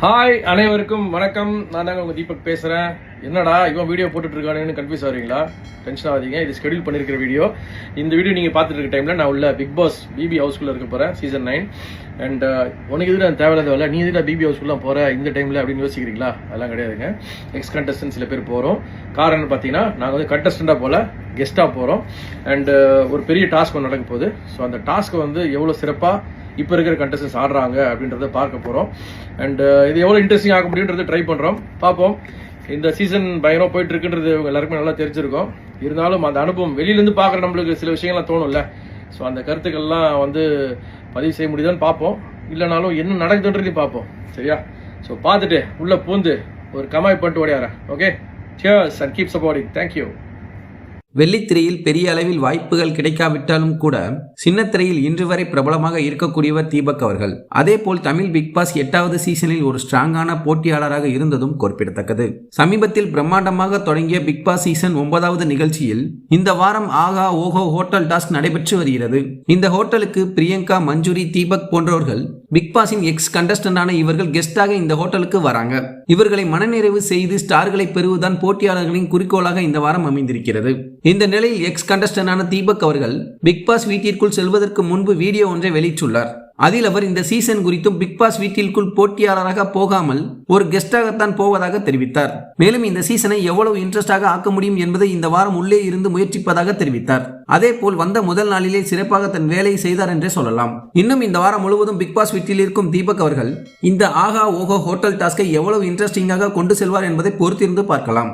Hi அனைவருக்கும் வணக்கம். நான் தாங்க உங்கள் தீபக் பேசுகிறேன் என்னடா இவன் வீடியோ போட்டுட்ருக்கானுன்னு கன்ஃபியூஸ் ஆகிறீங்களா? டென்ஷன் ஆகாதீங்க இது ஸ்கெடியூல் பண்ணியிருக்கிற வீடியோ. இந்த வீடியோ நீங்கள் பார்த்துட்டு இருக்க டைமில் நான் உள்ள பிக் பாஸ் பிபி ஹவுஸ்குள்ளே இருக்க போகிறேன் சீசன் நைன் அண்ட் உனக்கு எதிராக தேவையில்லாத வேலை? நீ எதிராக பிபி ஹவுஸ்குள்ளே போகிற இந்த டைமில் அப்படின்னு யோசிக்கிறீங்களா? அதெல்லாம் கிடையாதுங்க. எக்ஸ் கண்டஸ்டன் சில பேர் போகிறோம் காரணம் பார்த்தீங்கன்னா நாங்கள் வந்து கண்டஸ்டண்டா போகல கெஸ்ட்டாக போகிறோம் அண்டு ஒரு பெரிய டாஸ்க் ஒன்று நடக்க போகுது. ஸோ அந்த டாஸ்க்கை வந்து எவ்வளோ சிறப்பாக இப்போ இருக்கிற கண்டஸ்டன்ஸ் ஆடுறாங்க அப்படின்றத பார்க்க போகிறோம் அண்ட் uh, இது எவ்வளோ இன்ட்ரெஸ்டிங் ஆக முடியுன்றது ட்ரை பண்ணுறோம் பார்ப்போம். இந்த சீசன் பயங்கரமாக போயிட்டு இருக்குன்றது எல்லாருக்குமே நல்லா தெரிஞ்சிருக்கும். இருந்தாலும் அந்த அனுபவம் வெளியிலேருந்து பார்க்குற நம்மளுக்கு சில விஷயங்கள்லாம் தோணும்ல. ஸோ அந்த கருத்துக்கள்லாம் வந்து பதிவு செய்ய முடியுதான்னு பார்ப்போம். இல்லைனாலும் என்ன நடக்குதுன்றதையும் பார்ப்போம். சரியா? ஸோ பார்த்துட்டு உள்ளே பூந்து ஒரு கமாய் பண்ணிட்டு ஓடியாரேன் okay cheers and keep supporting thank you வெள்ளித்திரையில் பெரிய அளவில் வாய்ப்புகள் கிடைக்காவிட்டாலும் கூட சின்னத்திரையில் இன்று வரை பிரபலமாக இருக்கக்கூடியவர் தீபக் அவர்கள். அதேபோல் தமிழ் பிக் பாஸ் எட்டாவது சீசனில் ஒரு ஸ்ட்ராங்கான போட்டியாளராக இருந்ததும் குறிப்பிடத்தக்கது. சமீபத்தில் பிரம்மாண்டமாக தொடங்கிய பிக் பாஸ் சீசன் ஒன்பதாவது நிகழ்ச்சியில் இந்த வாரம் ஆகா ஓஹோ ஹோட்டல் டாஸ்க் நடைபெற்று வருகிறது. இந்த ஹோட்டலுக்கு பிரியங்கா மஞ்சுரி தீபக் போன்றவர்கள் பிக் பாஸின் எக்ஸ் கண்டஸ்டன்டான இவர்கள் கெஸ்டாக இந்த ஹோட்டலுக்கு வராங்க. இவர்களை மனநிறைவு செய்து ஸ்டார்களை பெறுவதுதான் போட்டியாளர்களின் குறிக்கோளாக இந்த வாரம் அமைந்திருக்கிறது. இந்த நிலையில் எக்ஸ் கண்டஸ்டன்டான தீபக் அவர்கள் பிக் பாஸ் வீட்டிற்குள் செல்வதற்கு முன்பு வீடியோ ஒன்றை வெளியிட்டுள்ளார். அதில் அவர் இந்த சீசன் குறித்தும் பிக் பாஸ் வீட்டிற்குள் போட்டியாளராக போகாமல் ஒரு கெஸ்டாகத்தான் போவதாக தெரிவித்தார். மேலும் இந்த சீசனை எவ்வளவு இன்ட்ரெஸ்டாக ஆக்க முடியும் என்பதை இந்த வாரம் உள்ளே இருந்து முயற்சிப்பதாக தெரிவித்தார். அதேபோல் வந்த முதல் நாளிலே சிறப்பாக தன் வேலையை செய்தார் என்றே சொல்லலாம். இன்னும் இந்த வாரம் முழுவதும் பிக் பாஸ் வீட்டில் இருக்கும் தீபக் அவர்கள் இந்த ஆகா ஓஹோ ஹோட்டல் டாஸ்கை எவ்வளவு இன்ட்ரெஸ்டிங்காக கொண்டு செல்வார் என்பதை பொறுத்திருந்து பார்க்கலாம்.